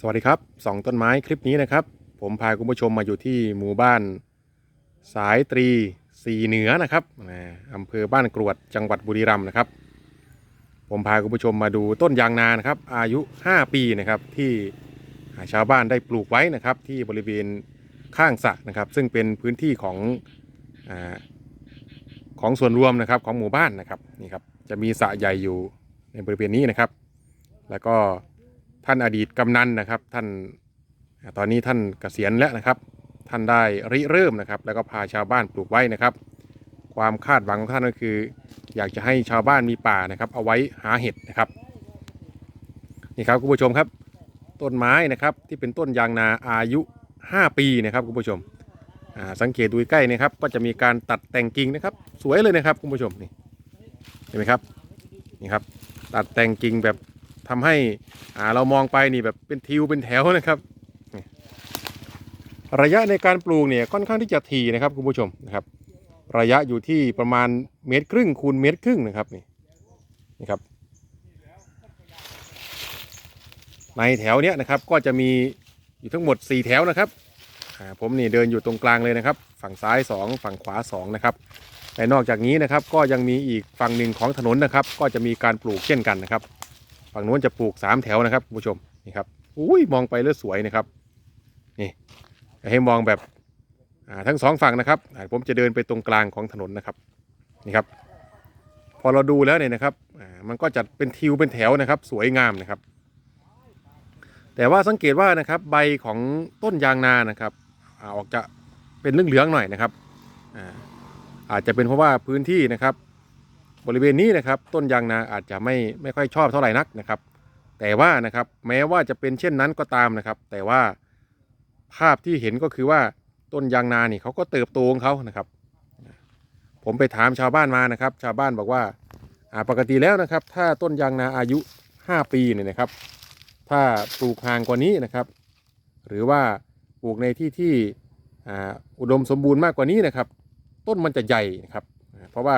สวัสดีครับสองต้นไม้คลิปนี้นะครับ ผมพาคุณผู้ชมมาอยู่ที่หมู่บ้าน สายตรีสีเหนือนะครับอำเภอบ้านกรวดจังหวัดบุรีรัมย์นะครับ ผมพาคุณผู้ชมมาดูต้นยางนานะครับ อายุ 5 ปีนะครับที่ชาวบ้านได้ปลูกไว้นะครับ ที่บริเวณข้างสระนะครับ ซึ่งเป็นพื้นที่ของอของส่วนรวมนะครับของหมู่บ้านนะครับนี่ครับจะมีสระใหญ่อยู่ในบริเวณนี้นะครับ แล้วก็ ท่านอดีตกำนันนะครับ ท่านตอนนี้ท่านเกษียณแล้วนะครับ ท่านได้ริเริ่มนะครับ แล้วก็พาชาวบ้านปลูกไว้นะครับ ความคาดหวังของท่านก็คือ อยากจะให้ชาวบ้านมีป่านะครับ เอาไว้หาเห็ดนะครับนี่ครับคุณผู้ชมครับ ต้นไม้นะครับที่เป็นต้นยางนาอายุ 5 ปีนะครับคุณผู้ชมสังเกตดูใกล้นะครับ ก็จะมีการตัดแต่งกิ่งนะครับ สวยเลยนะครับคุณผู้ชมนี่เห็นไหมครับนี่ครับ ตัดแต่งกิ่งแบบ ทำให้อ่าเรามองไปนี่แบบเป็นทิวเป็นแถวนะครับ ระยะในการปลูกเนี่ยค่อนข้างที่จะถี่นะครับคุณผู้ชมนะครับ ระยะอยู่ที่ประมาณเมตรครึ่งคูณเมตรครึ่งนะครับนี่นี่ครับ ในแถวเนี้ยนะครับก็จะมีอยู่ทั้งหมด 4 แถวนะครับผมนี่เดินอยู่ตรงกลางเลยนะครับ ฝั่งซ้าย 2 ฝั่งขวา2นะครับแต่นอกจากนี้นะครับก็ยังมีอีกฝั่งหนึ่งของถนนนะครับ ก็จะมีการปลูกเช่นกันนะครับ ฝั่งนู้นจะปลูก3แถวนะครับผู้ชมนี่ครับอุ้ยมองไปแล้วสวยนะครับนี่ให้มองแบบทั้งสองฝั่งนะครับผมจะเดินไปตรงกลางของถนนนะครับนี่ครับ พอเราดูแล้วเนี่ยนะครับมันก็จะเป็นทิวเป็นแถวนะครับ สวยงามนะครับ แต่ว่าสังเกตว่านะครับใบของต้นยางนานะครับอาอกจะเป็นเหลืองๆหน่อยนะครับอาจจะเป็นเพราะว่าพื้นที่นะครับ บริเวณนี้นะครับต้นยางนาอาจจะไม่ไม่ค่อยชอบเท่าไหร่นักนะครับ แต่ว่านะครับแม้ว่าจะเป็นเช่นนั้นก็ตามนะครับ แต่ว่าภาพที่เห็นก็คือว่าต้นยางนานี่เขาก็เติบโตของเขานะครับ ผมไปถามชาวบ้านมานะครับ ชาวบ้านบอกว่าอ่าปกติแล้วนะครับ ถ้าต้นยางนาอายุ 5 ปีเนี่ยนะครับ ถ้าปลูกห่างกว่านี้นะครับ หรือว่าปลูกในที่ที่อุดมสมบูรณ์มากกว่านี้นะครับ ต้นมันจะใหญ่นะครับ เพราะว่า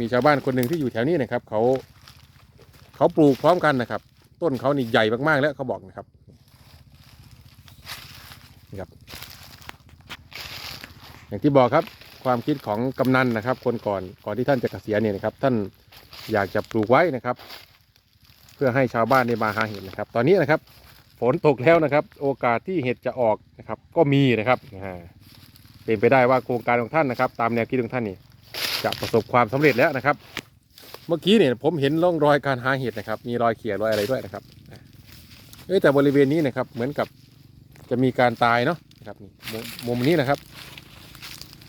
มีชาวบ้านคนหนึ่งที่อยู่แถวนี้นะครับ เขาเขาปลูกพร้อมกันนะครับ ต้นเขานี่ใหญ่มากๆแล้วเขาบอกนะครับนี่ครับ อย่างที่บอกครับความคิดของกำนันนะครับ คนก่อนก่อนที่ท่านจะเกษียณเนี่ยนะครับ ท่านอยากจะปลูกไว้นะครับ เพื่อให้ชาวบ้านได้มาหาเห็ดนะครับ ตอนนี้นะครับ ฝนตกแล้วนะครับ โอกาสที่เห็ดจะออกนะครับ ก็มีนะครับเป็นไปได้ว่าโครงการของท่านนะครับ ตามแนวคิดของท่านนี่ จะประสบความสำเร็จแล้วนะครับ เมื่อกี้เนี่ยผมเห็นร่องรอยการหาเห็ดนะครับ มีรอยเขี่ยรอยอะไรด้วยนะครับเอ้แต่บริเวณนี้นะครับ เหมือนกับจะมีการตายเนาะนะครับมุมนี้นะครับ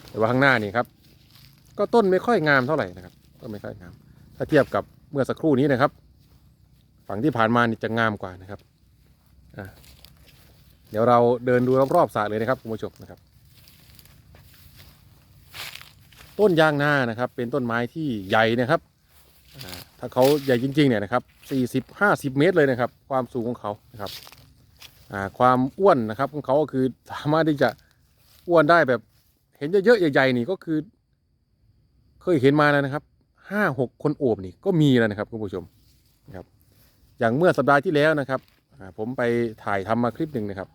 แต่ว่าข้างหน้านี่ครับ ก็ต้นไม่ค่อยงามเท่าไหร่นะครับ ก็ไม่ค่อยงาม ถ้าเทียบกับเมื่อสักครู่นี้นะครับ ฝั่งที่ผ่านมานี่จะงามกว่านะครับเดี๋ยวเราเดินดูรอบๆสระเลยนะครับคุณผู้ชมนะครับ ต้นยางนานะครับ เป็นต้นไม้ที่ใหญ่นะครับถ้าเขาใหญ่จริงๆเนี่ยนะครับ 40 50 เมตรเลยนะครับ ความสูงของเขานะครับความอ้วนนะครับของเขาก็คือสามารถที่จะอ้วนได้แบบเห็นเยอะๆใหญ่ๆนี่ก็คือ เคยเห็นมาแล้วนะครับห้าหกคนโอบนี่ก็มีแล้วนะครับคุณผู้ชมนะครับ อย่างเมื่อสัปดาห์ที่แล้วนะครับผมไปถ่ายทำมาคลิปหนึ่งนะครับ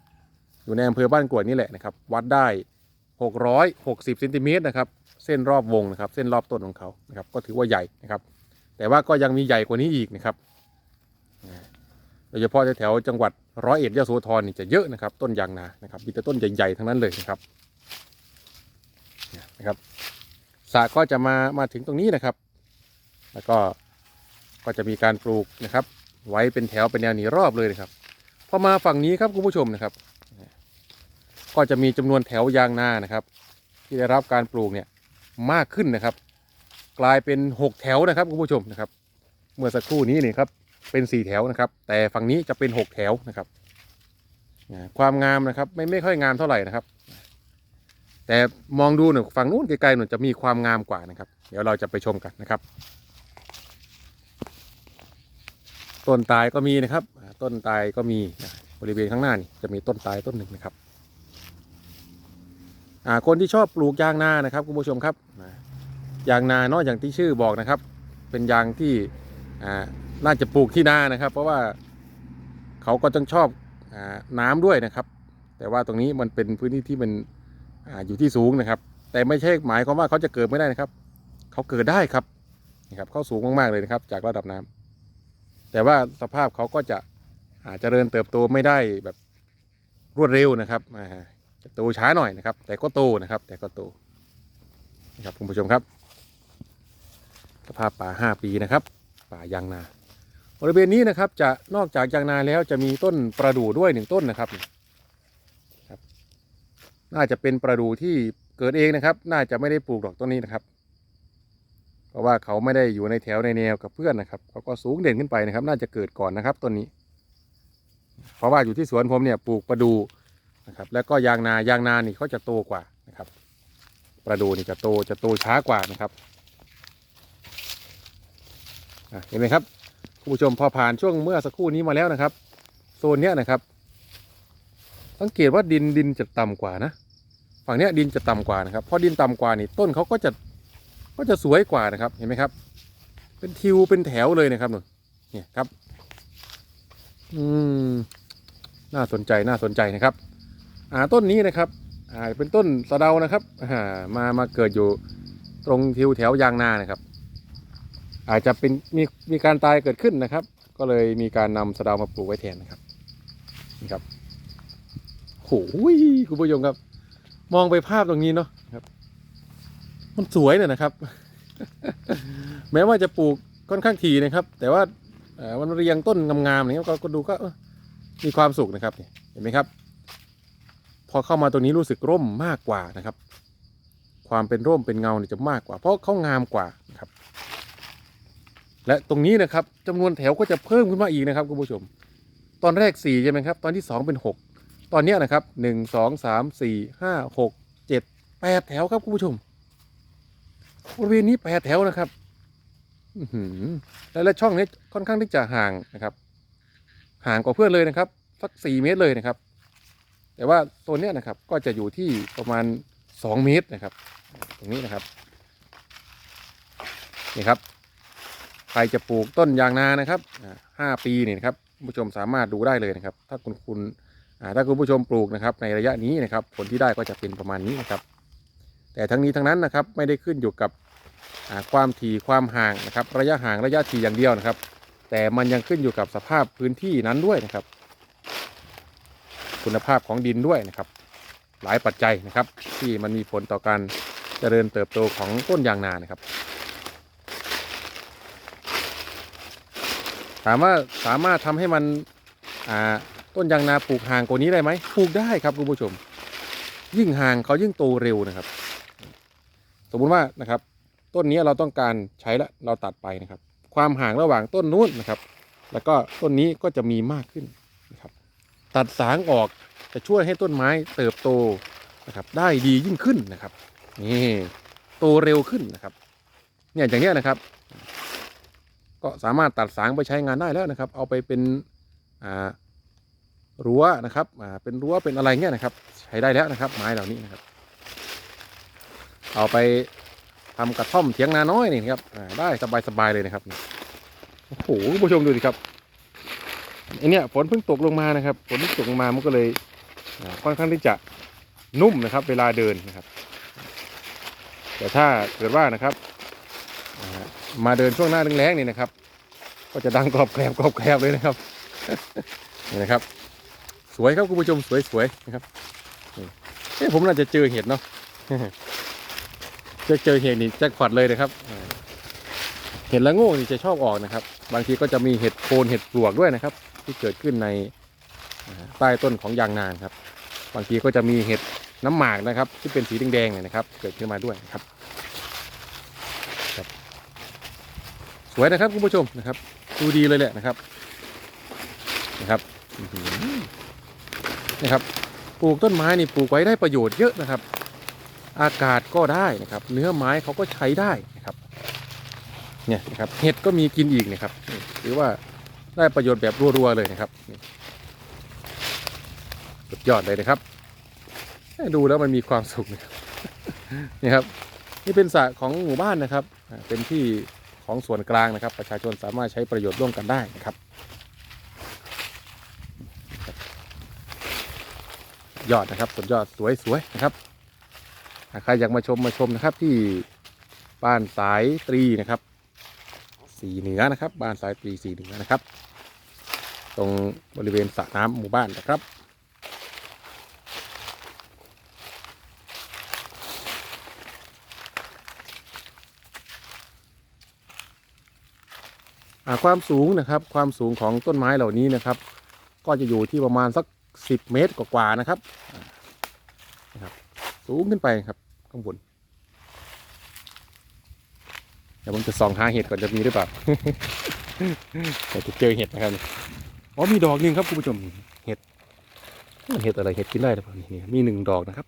อยู่ในอำเภอบ้านกรวดนี่แหละนะครับ วัดได้660เซนติเมตรนะครับ เส้นรอบวงนะครับ เส้นรอบต้นของเขานะครับ ก็ถือว่าใหญ่นะครับ แต่ว่าก็ยังมีใหญ่กว่านี้อีกนะครับอ่าโดยเฉพาะแถวจังหวัดร้อยเอ็ดยโสธรนี่จะเยอะนะครับ ต้นยางนานะครับมีแต่ต้นใหญ่ๆทั้งนั้นเลยนะครับนะครับสระก็จะมามาถึงตรงนี้นะครับ แล้วก็ก็จะมีการปลูกนะครับ ไว้เป็นแถวเป็นแนวหนีรอบเลยนะครับพอมาฝั่งนี้ครับคุณผู้ชมนะครับ ก็จะมีจำนวนแถวยางนานะครับ ที่ได้รับการปลูกเนี่ย มากขึ้นนะครับ กลายเป็น 6 แถวนะครับคุณผู้ชมนะครับ เมื่อสักครู่นี้นี่ครับเป็น4แถวนะครับ แต่ฝั่งนี้จะเป็น 6 แถวนะครับความงามนะครับไม่ไม่ค่อยงามเท่าไหร่นะครับ แต่มองดูหนึ่งฝั่งนู้นไกลๆหน่อยจะมีความงามกว่านะครับ เดี๋ยวเราจะไปชมกันนะครับต้นตายก็มีนะครับ ต้นตายก็มีบริเวณข้างหน้านี่จะมีต้นตายต้นหนึ่งนะครับ คนที่ชอบปลูกยางนานะครับคุณผู้ชมครับยางนาเนาะอย่างที่ชื่อบอกนะครับ เป็นยางที่น่าจะปลูกที่นานะครับ เพราะว่าเขาก็ต้องชอบอน้ำด้วยนะครับ แต่ว่าตรงนี้มันเป็นพื้นที่ที่มันออยู่ที่สูงนะครับ แต่ไม่ใช่หมายความว่าเขาจะเกิดไม่ได้นะครับ เขาเกิดได้ครับนี่ครับเขาสูงมากๆเลยนะครับ จากระดับน้ำแต่ว่าสภาพเขาก็จะอาจจะเริญเติบโตไม่ได้แบบรวดเร็วนะครับ โตช้าหน่อยนะครับ แต่ก็โตนะครับ แต่ก็โตนะครับคุณผู้ชมครับสภาพป่าห้าปีนะครับ ป่ายางนา บริเวณนี้นะครับ จะนอกจากยางนาแล้วจะมีต้นประดู่ด้วยหนึ่งต้นนะครับครับ น่าจะเป็นประดู่ที่เกิดเองนะครับ น่าจะไม่ได้ปลูกดอกต้นนี้นะครับ เพราะว่าเขาไม่ได้อยู่ในแถวในแนวกับเพื่อนนะครับเขาก็สูงเด่นขึ้นไปนะครับ น่าจะเกิดก่อนนะครับต้นนี้ เพราะว่าอยู่ที่สวนผมเนี่ยปลูกประดู่ นะครับ แล้วก็ยางนายางนานี่เขาจะโตกว่านะครับ ประดูนี่จะโตจะโตช้ากว่านะครับเห็นไหมครับคุณผู้ชมพอผ่านช่วงเมื่อสักครู่นี้มาแล้วนะครับ โซนเนี้ยนะครับ สังเกตว่าดินดินจะต่ำกว่านะฝั่งเนี้ยดินจะต่ำกว่านะครับพราะดินต่ำกว่านี่ต้นเขาก็จะก็จะสวยกว่านะครับเห็นไหมครับ เป็นทิวเป็นแถวเลยนะครับหนูเนี่ยครับ อืมน่าสนใจน่าสนใจนะครับ อ่าต้นนี้นะครับอ่าเป็นต้นสะเดานะครับอ่ามามาเกิดอยู่ตรงทิวแถวยางนานะครับ อาจจะเป็นมีมีการตายเกิดขึ้นนะครับ ก็เลยมีการนำสะเดามาปลูกไว้แทนนะครับนี่ครับโอ้ยคุณผู้ชมครับ มองไปภาพตรงนี้เนาะครับ มันสวยเนี่ยนะครับ แม้ว่าจะปลูกค่อนข้างทีนะครับ แต่ว่ามันเรียงต้นงามๆอย่างเงี้ยก็ดูก็มีความสุขนะครับเห็นไหมครับ พอเข้ามาตรงนี้รู้สึกร่มมากกว่านะครับ ความเป็นร่มเป็นเงาเนี่ยจะมากกว่า เพราะเขางามกว่านะครับ และตรงนี้นะครับจำนวนแถวก็จะเพิ่มขึ้นมาอีกนะครับคุณผู้ชม ตอนแรก4ใช่ไหมครับ ตอนที่ 2 เป็น 6 ตอนนี้นะครับ1 2 3 4 5 6 7 8 แถวครับคุณผู้ชมบริเวณนี้8แถวนะครับและและช่องนี้ค่อนข้างที่จะห่างนะครับ ห่างกว่าเพื่อนเลยนะครับ สัก4เมตรเลยนะครับ แต่ว่าตัวเนี้ยนะครับก็จะอยู่ที่ประมาณ 2 เมตรนะครับ ตรงนี้นะครับนี่ครับใครจะปลูกต้นยางนานะครับห้าปีนี่นะครับคุณผู้ชมสามารถดูได้เลยนะครับ ถ้าคุณคุณถ้าคุณผู้ชมปลูกนะครับ ในระยะนี้นะครับผลที่ได้ก็จะเป็นประมาณนี้นะครับ แต่ทั้งนี้ทั้งนั้นนะครับไม่ได้ขึ้นอยู่กับความถี่ความห่างนะครับ ระยะห่างระยะถี่อย่างเดียวนะครับ แต่มันยังขึ้นอยู่กับสภาพพื้นที่นั้นด้วยนะครับ คุณภาพของดินด้วยนะครับ หลายปัจจัยนะครับ ที่มันมีผลต่อการเจริญเติบโตของต้นยางนานะครับ ถามว่าสามารถทำให้มันต้นยางนาปลูกห่างกว่านี้ได้ไหมปลูกได้ครับคุณผู้ชม ยิ่งห่างเขายิ่งโตเร็วนะครับ สมมุติว่านะครับ ต้นนี้เราต้องการใช้แล้วเราตัดไปนะครับ ความห่างระหว่างต้นนู้นนะครับ แล้วก็ต้นนี้ก็จะมีมากขึ้น ตัดสางออกจะช่วยให้ต้นไม้เติบโตนะครับ ได้ดียิ่งขึ้นนะครับนี่โตเร็วขึ้นนะครับ เนี่ยอย่างเนี้ยนะครับ ก็สามารถตัดสางไปใช้งานได้แล้วนะครับ เอาไปเป็นอ่ารั้วนะครับอ่าเป็นรั้วเป็นอะไรเงี้ยนะครับ ใช้ได้แล้วนะครับ ไม้เหล่านี้นะครับ เอาไปทำกระท่อมเถียงนาน้อยนี่นะครับอ่าได้สบายๆเลยนะครับโอ้โหคุณผู้ชมดูดิครับ อเนี้ยฝนเพิ่งตกลงมานะครับฝนเพิ่งตกลงมามันก็เลยค่อนข้างที่จะนุ่มนะครับ เวลาเดินนะครับ แต่ถ้าเกิดว่านะครับมาเดินช่วงหน้าแรงๆนี่นะครับ ก็จะดังกรอบแกรบกรอบแกรบเลยนะครับนี่นะครับ สวยครับคุณผู้ชมสวยๆนะครับเอ้ผมน่าจะเจอเห็ดเนาะจะเจอเห็ดนี่แจ็คพอตเลยนะครับ เห็ดละโง่นี่จะชอบออกนะครับ บางทีก็จะมีเห็ดโคนเห็ดปลวกด้วยนะครับ ที่เกิดขึ้นในใต้ต้นของยางนาครับ บางทีก็จะมีเห็ดน้ำหมากนะครับ ที่เป็นสีแดงๆเนี่ยนะครับ เกิดขึ้นมาด้วยนะครับสวยนะครับคุณผู้ชมนะครับ ดูดีเลยแหละนะครับนะครับนะครับปลูกต้นไม้นี่ปลูกไว้ได้ประโยชน์เยอะนะครับ อากาศก็ได้นะครับ เนื้อไม้เขาก็ใช้ได้นะครับเนี่ยนะครับเห็ดก็มีกินอีกนะครับนี่ถือว่า ได้ประโยชน์แบบรัวๆเลยนะครับสุดยอดเลยนะครับ ดูแล้วมันมีความสุขนะครับนี่ครับ นี่เป็นสระของหมู่บ้านนะครับเป็นที่ของส่วนกลางนะครับ ประชาชนสามารถใช้ประโยชน์ร่วมกันได้นะครับ ยอดนะครับสุดยอดสวยๆนะครับใครอยากมาชมมาชมนะครับที่บ้านสายตรีนะครับ สีเหนือนะครับ บ้านสายตรีสีเหนือนะครับ ตรงบริเวณสระน้ำหมู่บ้านนะครับ ความสูงนะครับความสูงของต้นไม้เหล่านี้นะครับ ก็จะอยู่ที่ประมาณสักสิบเมตรกว่าๆนะครับนะครับสูงขึ้นไปครับข้างบนเดี๋ยวผมจะส่องหาเห็ดก่อนจะมีหรือเปล่าเดี๋ยวจะเจอเห็ดนะครับ อ๋อมีดอกหนึ่งครับคุณผู้ชมเห็ดมันเห็ดอะไรเห็ดกินได้หรือเปล่านี่มีหนึ่งดอกนะครับ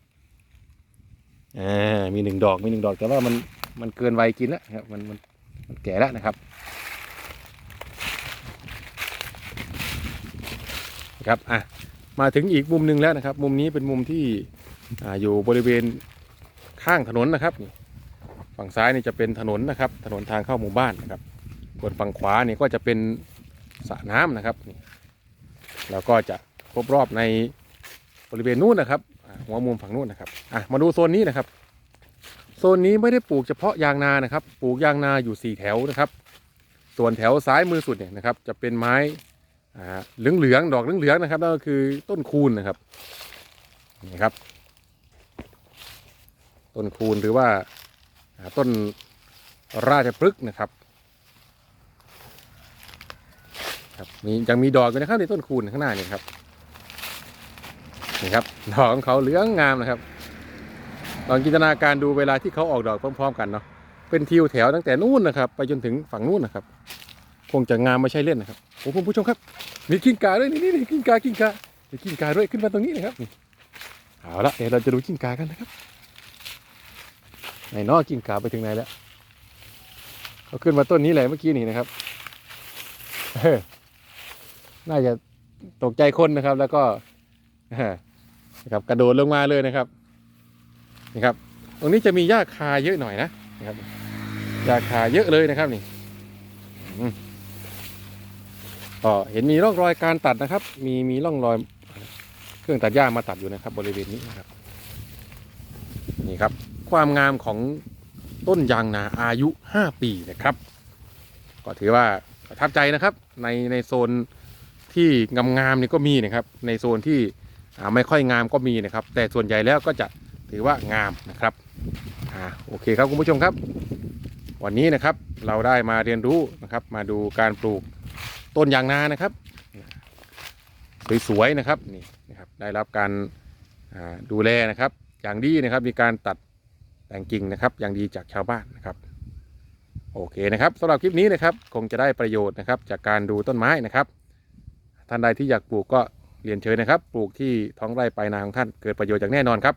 อ่ามีหนึ่งดอกมีหนึ่งดอกแต่ว่ามันมันเกินวัยกินแล้วครับมันมันมันแก่แล้วนะครับครับอะมาถึงอีกมุมหนึ่งแล้วนะครับ มุมนี้เป็นมุมที่อ่าอยู่บริเวณข้างถนนนะครับนี่ฝั่งซ้ายนี่จะเป็นถนนนะครับ ถนนทางเข้าหมู่บ้านนะครับส่วนฝั่งขวานี่ก็จะเป็นสระน้ำนะครับนี่ แล้วก็จะครบรอบในบริเวณนู้นนะครับ หัวมุมฝั่งนู้นนะครับอะมาดูโซนนี้นะครับ โซนนี้ไม่ได้ปลูกเฉพาะยางนานะครับ ปลูกยางนาอยู่สี่แถวนะครับ ส่วนแถวซ้ายมือสุดเนี่ยนะครับ จะเป็นไม้เหลืองเหลืองดอกเหลืองเหลืองนะครับนั่นก็คือต้นคูณนะครับนี่ครับ ต้นคูณหรือว่าต้นราชพฤกษ์นะครับ ครับมียังมีดอกอยู่นะครับในต้นคูณข้างหน้านี่ครับนี่ครับดอกของเขาเหลืองงามนะครับลองจินตนาการดูเวลาที่เขาออกดอกพร้อม ๆ กันเนาะเป็นทิวแถวตั้งแต่นู่นนะครับ ไปจนถึงฝั่งนู่นนะครับ คงจะงามไม่ใช่เล่นนะครับโอ้คุณผู้ชมครับ มีกิ้งกาด้วยนี่นี่นี่กิ้งกากิ้งกามีกิ้งกาด้วยขึ้นมาตรงนี้นะครับเอาละเดี๋ยวเราจะดูกิ้งกากันนะครับไหนนอกกิ้งกาไปถึงไหนแล้วเขาขึ้นมาต้นนี้แหละเมื่อกี้นี่นะครับเออ น่าจะตกใจคนนะครับ แล้วก็นะครับกระโดดลงมาเลยนะครับนี่ครับ ตรงนี้จะมีหญ้าคาเยอะหน่อยนะนะครับหญ้าคาเยอะเลยนะครับนี่ก็เห็นมีร่องรอยการตัดนะครับ มีมีร่องรอยเครื่องตัดหญ้ามาตัดอยู่นะครับ บริเวณนี้นะครับ นี่ครับ ความงามของต้นยางนาอายุ 5 ปีนะครับ ก็ถือว่าประทับใจนะครับในในโซน ที่งามๆนี่ก็มีนะครับในโซนที่ไม่ค่อยงามก็มีนะครับ แต่ส่วนใหญ่แล้วก็จะถือว่างามนะครับอ่าโอเคครับคุณผู้ชมครับ วันนี้นะครับเราได้มาเรียนรู้นะครับ มาดูการปลูกต้นยางนานะครับสวยๆนะครับนี่นะครับได้รับการดูแลนะครับ อย่างดีนะครับมีการตัดแต่งกิ่งนะครับอย่างดีจากชาวบ้านนะครับ โอเคนะครับสำหรับคลิปนี้นะครับคงจะได้ประโยชน์นะครับจากการดูต้นไม้นะครับ ท่านใดที่อยากปลูกก็เรียนเชิญนะครับ ปลูกที่ท้องไร่ปลายนาของท่านเกิดประโยชน์อย่างแน่นอนครับ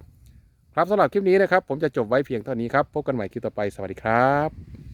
ครับสำหรับคลิปนี้นะครับ ผมจะจบไว้เพียงเท่านี้ครับ พบกันใหม่คลิปต่อไป สวัสดีครับ